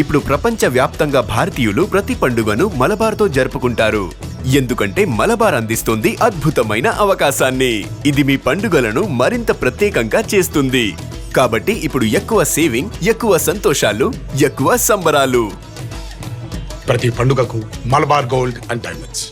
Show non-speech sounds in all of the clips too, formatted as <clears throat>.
ఇప్పుడు ప్రపంచ వ్యాప్తంగా భారతీయులు ప్రతి పండుగను మలబార్తో జరుపుకుంటారు. ఎందుకంటే మలబార్ అందిస్తుంది అద్భుతమైన అవకాశాన్ని. ఇది మీ పండుగలను మరింత ప్రత్యేకంగా చేస్తుంది. కాబట్టి ఇప్పుడు ఎక్కువ సేవింగ్ ఎక్కువ సంతోషాలు ఎక్కువ సంబరాలు. ప్రతి పండుగకు మలబార్ గోల్డ్ అండ్ డైమండ్స్.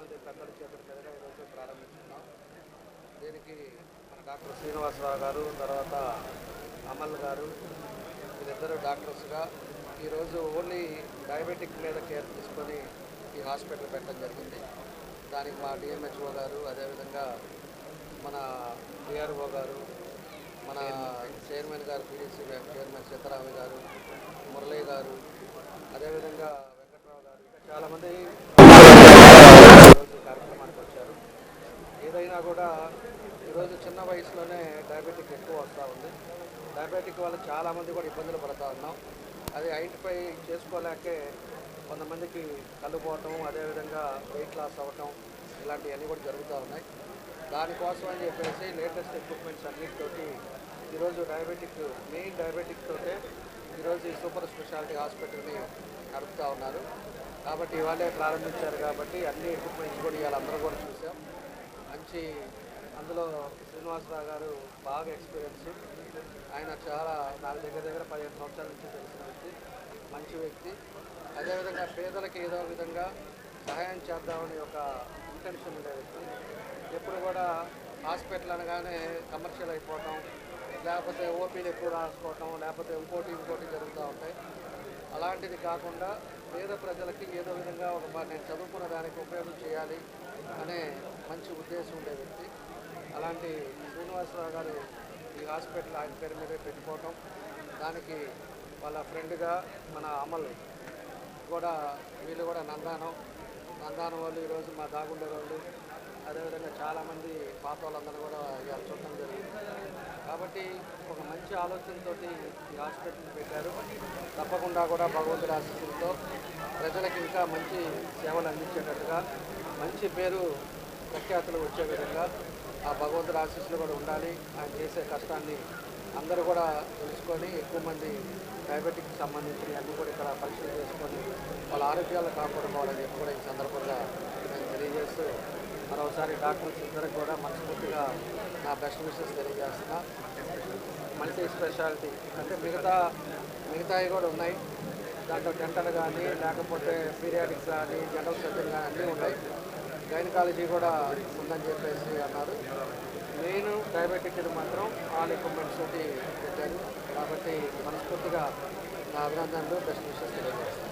ఈరోజు ఎంతోమంది పెద్దల చేతుల ఈరోజు ప్రారంభిస్తున్నాం. దీనికి మన డాక్టర్ శ్రీనివాసరావు గారు తర్వాత అమల్ గారు వీరిద్దరు డాక్టర్స్గా ఈరోజు ఓన్లీ డయాబెటిక్ మీద కేర్ తీసుకొని ఈ హాస్పిటల్ పెట్టడం జరిగింది. దానికి మా డిఎంహెచ్ఓ గారు అదేవిధంగా మన డిఆర్ఓ గారు మన చైర్మన్ గారు పీడీసీ చైర్మన్ సీతారామయ్య గారు మురళీ గారు అదేవిధంగా వెంకట్రావు గారు ఇంకా చాలామంది కార్యక్రమానికి వచ్చారు ఏదైనా కూడా ఈరోజు చిన్న వయసులోనే డయాబెటిక్ ఎక్కువ వస్తూ ఉంది. డయాబెటిక్ వల్ల చాలామంది కూడా ఇబ్బందులు పడుతూ ఉన్నాం. అది ఐడెంటిఫై చేసుకోలేకే కొంతమందికి కళ్ళు పోవటం అదేవిధంగా వెయిట్ లాస్ అవ్వటం ఇలాంటివన్నీ కూడా జరుగుతూ ఉన్నాయి. దానికోసం అని చెప్పేసి లేటెస్ట్ ఎక్విప్మెంట్స్ అన్నిటితోటి ఈరోజు డయాబెటిక్ మెయిన్ డయాబెటిక్ తోటే ఈరోజు ఈ సూపర్ స్పెషాలిటీ హాస్పిటల్ని నడుపుతూ ఉన్నారు. కాబట్టి ఇవాళే ప్రారంభించారు కాబట్టి అన్ని ఎక్విప్మెంట్స్ కూడా ఇవాళ అందరూ కూడా చూసాం. మంచి అందులో శ్రీనివాసరావు గారు బాగా ఎక్స్పీరియన్స్ ఆయన చాలా నాకు దగ్గర దగ్గర పదిహేను సంవత్సరాల నుంచి తెలిసిన వ్యక్తి మంచి వ్యక్తి. అదేవిధంగా పేదలకు ఏదో విధంగా సహాయం చేద్దామని ఒక ఇంటెన్షన్ ఉండే వ్యక్తి. ఎప్పుడు కూడా హాస్పిటల్ అనగానే కమర్షియల్ అయిపోవటం లేకపోతే ఓపీలు ఎక్కువ రాసుకోవటం లేకపోతే ఇంకోటి ఇంకోటి జరుగుతూ ఉంటాయి. అలాంటిది కాకుండా పేద ప్రజలకి ఏదో విధంగా ఒక నేను చదువుకున్న దానికి ఉపయోగం చేయాలి అనే మంచి ఉద్దేశం ఉండే వ్యక్తి. అలాంటి శ్రీనివాసరావు గారు ఈ హాస్పిటల్ ఆయన పేరు మీదే పెట్టుకోవటం. దానికి వాళ్ళ ఫ్రెండ్గా మన అమల్ కూడా వీళ్ళు కూడా నందానం. నందానం వాళ్ళు ఈరోజు మా దాగుండే వాళ్ళు. అదేవిధంగా చాలామంది పాత వాళ్ళందరూ కూడా ఇవాళ చూడటం జరిగింది. కాబట్టి ఒక మంచి ఆలోచనతో ఈ హాస్పిటల్ పెట్టారు. తప్పకుండా కూడా భగవంతుడి ఆశీస్సులతో ప్రజలకు ఇంకా మంచి సేవలు అందించేటట్టుగా మంచి పేరు ప్రఖ్యాతులు వచ్చే విధంగా ఆ భగవంతుడి ఆశీస్సులు కూడా ఉండాలి. ఆయన చేసే కష్టాన్ని అందరూ కూడా తెలుసుకొని ఎక్కువ మంది డయాబెటిక్ సంబంధించి అన్నీ కూడా ఇక్కడ పరీక్షలు చేసుకొని వాళ్ళ ఆరోగ్యాలు కాపాడుకోవాలని కూడా ఈ సందర్భంగా నేను తెలియజేస్తూ మరోసారి డాక్టర్స్ ఇద్దరికి కూడా మనస్ఫూర్తిగా నా బెస్ట్ విషెస్ తెలియజేస్తున్నా. మల్టీ స్పెషాలిటీ అంటే మిగతా మిగతావి కూడా ఉన్నాయి. దాంట్లో డెంటల్ కానీ లేకపోతే పీరియాడిక్స్ కానీ జనరల్ సర్జరీ కానీ అన్నీ ఉన్నాయి. గైనకాలజీ కూడా ఉందని చెప్పేసి అన్నారు. నేను డయాబెటిక్ మాత్రం ఆల్ ఎక్విప్మెంట్స్ తోటి పెట్టాను. కాబట్టి మనస్ఫూర్తిగా నా అభినందనలు బెస్ట్ విషెస్ తెలియజేస్తాను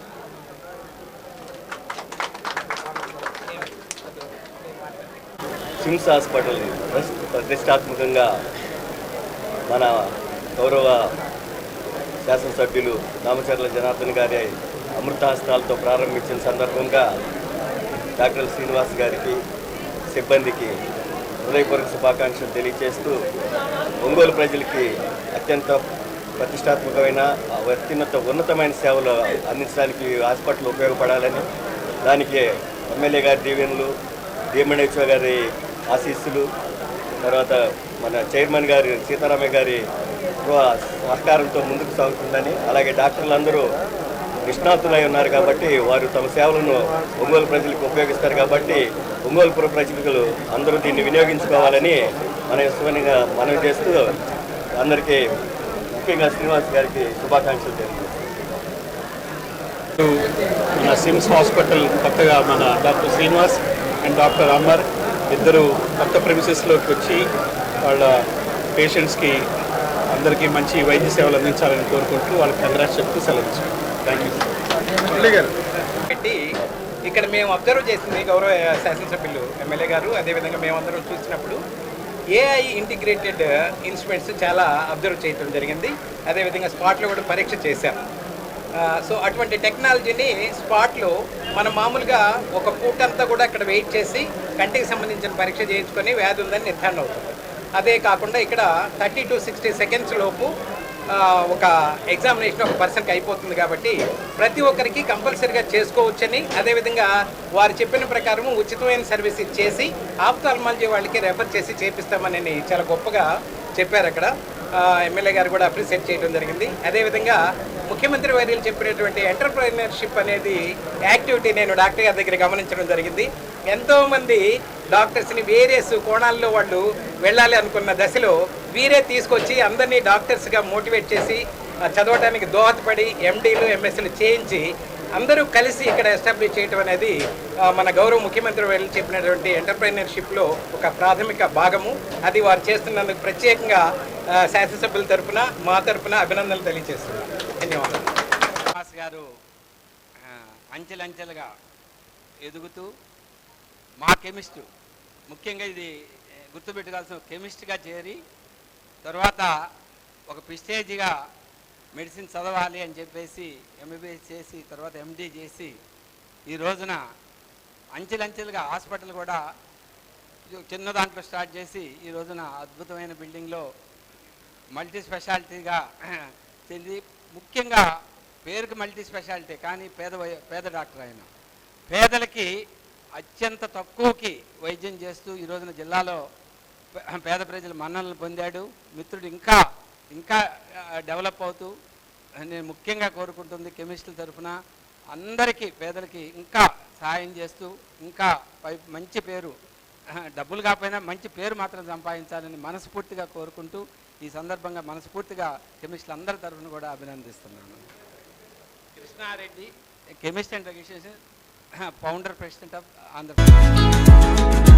సిమ్స్ హాస్పిటల్ ప్రతిష్టాత్మకంగా మన గౌరవ శాసనసభ్యులు రామచర్ల జనార్దన్ గారి అమృతహస్తాలతో ప్రారంభించిన సందర్భంగా డాక్టర్ శ్రీనివాస్ గారికి సిబ్బందికి హృదయపూర్వక శుభాకాంక్షలు తెలియజేస్తూ ఒంగోలు ప్రజలకి అత్యంత ప్రతిష్టాత్మకమైన అత్యున్నత ఉన్నతమైన సేవలు అందించడానికి హాస్పిటల్ ఉపయోగపడాలని దానికి ఎమ్మెల్యే గారి దీవెనలు డిఎంఎన్హెచ్ఓ గారి ఆశీస్సులు. తర్వాత మన చైర్మన్ గారి సీతారామయ్య గారి సహకారంతో ముందుకు సాగుతుందని అలాగే డాక్టర్లు అందరూ నిష్ణాతులై ఉన్నారు కాబట్టి వారు తమ సేవలను ఒంగోలు ప్రజలకు ఉపయోగిస్తారు కాబట్టి ఒంగోలు పుర ప్రజలు అందరూ దీన్ని వినియోగించుకోవాలని మన ఇష్టమైనగా మనవి చేస్తూ అందరికీ ముఖ్యంగా శ్రీనివాస్ గారికి శుభాకాంక్షలు తెలియజేస్తాను మన సిమ్స్ హాస్పిటల్ కొత్తగా మన doctor Srinivas and doctor Amar ఇద్దరు కొత్త ప్రెమిసెస్లోకి వచ్చి వాళ్ళ పేషెంట్స్కి అందరికీ మంచి వైద్య సేవలు అందించాలని కోరుకుంటూ వాళ్ళకి కంగ్రాట్స్ చెప్తూ సెలవు థ్యాంక్ యూ పెట్టి ఇక్కడ మేము అబ్జర్వ్ చేసింది గౌరవ శాసనసభ్యులు ఎమ్మెల్యే గారు. అదేవిధంగా మేమందరం చూసినప్పుడు ఏఐ ఇంటిగ్రేటెడ్ ఇన్స్ట్రుమెంట్స్ చాలా అబ్జర్వ్ చేయడం జరిగింది. అదేవిధంగా స్పాట్లో కూడా పరీక్ష చేశాం. ఆ, సో అటువంటి టెక్నాలజీని స్పాట్లో మనం మామూలుగా ఒక పూటంతా కూడా ఇక్కడ వెయిట్ చేసి కంటికి సంబంధించిన పరీక్ష చేయించుకొని వ్యాధి ఉందని నిర్ధారణ అవుతుంది. అదే కాకుండా ఇక్కడ థర్టీ టు సిక్స్టీ సెకండ్స్ లోపు ఒక ఎగ్జామినేషన్ ఒక పర్సన్కి అయిపోతుంది కాబట్టి ప్రతి ఒక్కరికి కంపల్సరీగా చేసుకోవచ్చని అదేవిధంగా వారు చెప్పిన ప్రకారం ఉచితమైన సర్వీస్ ఇచ్చేసి ఆప్తాల్మాలజీ వాళ్ళకి రెఫర్ చేసి చేపిస్తామని చాలా గొప్పగా చెప్పారు అక్కడ. ఎమ్మెల్యే గారు కూడా అప్రిషియేట్ చేయడం జరిగింది. అదేవిధంగా ముఖ్యమంత్రి వర్యులు చెప్పినటువంటి ఎంటర్ప్రైనర్షిప్ అనేది యాక్టివిటీ నేను డాక్టర్ గారి దగ్గర గమనించడం జరిగింది. ఎంతోమంది డాక్టర్స్ని వేరియస్ కోణాల్లో వాళ్ళు వెళ్ళాలి అనుకున్న దశలో వీరే తీసుకొచ్చి అందరినీ డాక్టర్స్గా మోటివేట్ చేసి చదవడానికి దోహదపడి ఎండీలు ఎంఎస్సీలు చేయించి అందరూ కలిసి ఇక్కడ ఎస్టాబ్లిష్ చేయటం అనేది మన గౌరవ ముఖ్యమంత్రి వెళ్ళి చెప్పినటువంటి ఎంటర్ప్రైనర్షిప్లో ఒక ప్రాథమిక భాగము. అది వారు చేస్తున్నందుకు ప్రత్యేకంగా శాసనసభ్యుల తరఫున మా తరపున అభినందనలు తెలియజేస్తున్నాను ధన్యవాదాలు. శ్రీనివాస్ గారు అంచెలంచెలుగా ఎదుగుతూ మా కెమిస్ట్ ముఖ్యంగా ఇది గుర్తుపెట్టుకోవాల్సిన కెమిస్ట్గా చేరి తర్వాత ఒక ప్రిస్టేజ్గా మెడిసిన్ చదవాలి అని చెప్పేసి ఎంబీబీఎస్ చేసి తర్వాత ఎండీ చేసి ఈ రోజున అంచెలంచెలుగా హాస్పిటల్ కూడా చిన్న దాంట్లో స్టార్ట్ చేసి ఈ రోజున అద్భుతమైన బిల్డింగ్లో మల్టీ స్పెషాలిటీగా <clears throat> చెంది ముఖ్యంగా పేరుకి మల్టీ స్పెషాలిటీ కానీ పేద వై- పేద డాక్టర్ ఆయన పేదలకి అత్యంత తక్కువకి వైద్యం చేస్తూ ఈ రోజున జిల్లాలో పేద ప్రజలు మన్ననలు పొందాడు. మిత్రుడు ఇంకా ఇంకా డెవలప్ అవుతూ నేను ముఖ్యంగా కోరుకుంటుంది కెమిస్ట్ల తరఫున. అందరికీ పేదలకి ఇంకా సహాయం చేస్తూ ఇంకా మంచి పేరు డబ్బులు కాకపోయినా మంచి పేరు మాత్రం సంపాదించాలని మనస్ఫూర్తిగా కోరుకుంటూ ఈ సందర్భంగా మనస్ఫూర్తిగా కెమిస్టులు అందరి తరఫున కూడా అభినందిస్తున్నాను. Krishna Reddy. Chemist and registration founder president of Andhra Pradesh.